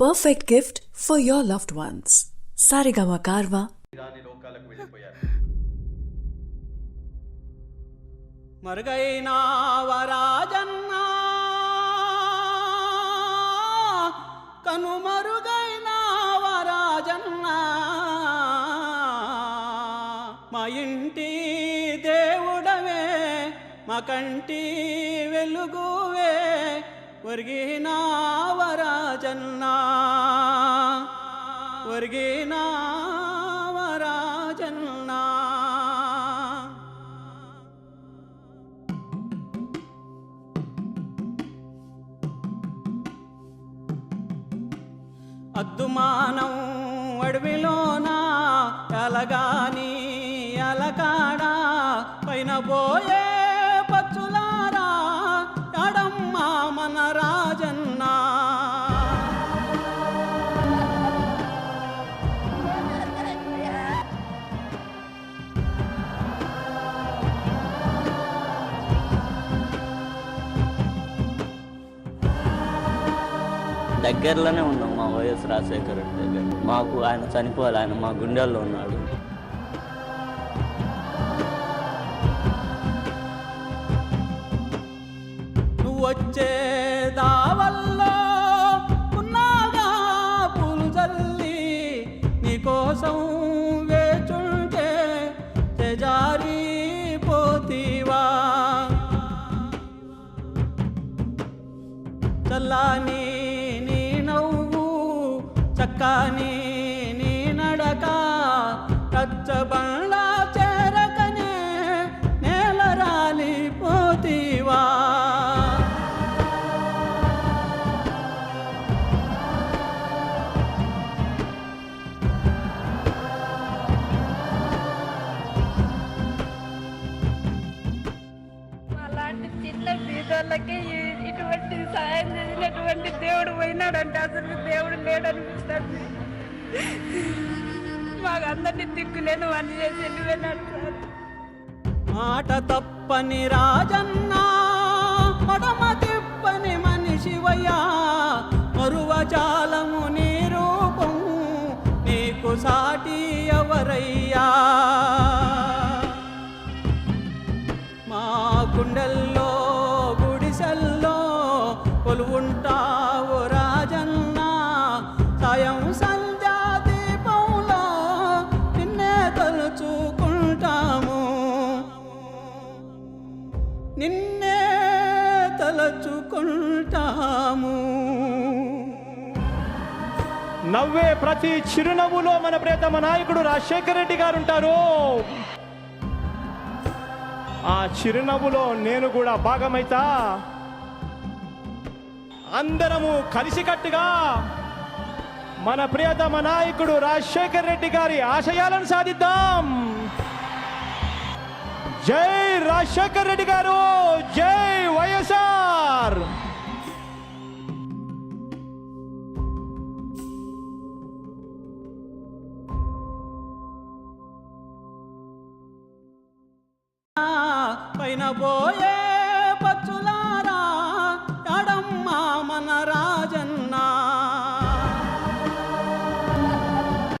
perfect gift for your loved ones. Sarigama Karva రాని లోకాలకు వెళ్ళిపోయారు మరుగైనా వరాజన్నా కనుమరుగైనా వరాజన్నా మా ఇంటి దేవుడవే మా కంటి వెలుగువే ఒరిగినా వరాజన్నా ఒరిగినా వరాజన్నా అద్దుమానం అడవిలోనా ఎలగాని ఎలకాడా పైన పోయే దగ్గరలోనే ఉన్నాం మా వైఎస్ రాజశేఖర రెడ్డి దగ్గర. మాకు ఆయన చనిపోవాలి ఆయన మా గుండెల్లో ఉన్నాడు. నువ్వు వచ్చే దావల్లో ఉన్నాగా పూలు చల్లి నీకోసం వేచుంటే తెజారి పోతీవా? చల్లాని చక్కని నీ నడక రచ్చబండ చేరకనే నేల రాలిపోతీవా అలాంటి చిన్న బీదోళ్ళకి ఇ- సాయం చేసినటువంటి దేవుడు పోయినాడంటే అసలు దేవుడు లేడనిపిస్తుంది మాకు అందరినీ దిక్కులేని పని చేసి వెళ్ళిపోయినాడు సార్ మాట తప్పని రాజన్న మడమ తిప్పని మనిషివయ్యా మరువజాలము నీ రూపము నీకు సాటి ఎవరయ్యా. మా గుండెల్లో కొలువుంటావు రాజన్న. సాయం సంధ్యా దీపంలో నిన్నే తలుచుకుంటాము. నిన్నే తలచుకుంటాము. నవ్వే ప్రతి చిరునవ్వులో మన ప్రేతమ నాయకుడు రాజశేఖర రెడ్డి గారు ఉంటారు ఆ చిరునవ్వులో నేను కూడా భాగమైతా. అందరము కలిసికట్టుగా మన ప్రియతమ నాయకుడు రాజశేఖర్ రెడ్డి గారి ఆశయాలను సాధిద్దాం. జై రాజశేఖర్ రెడ్డి గారు జై వైఎస్ఆర్. పైన పోయే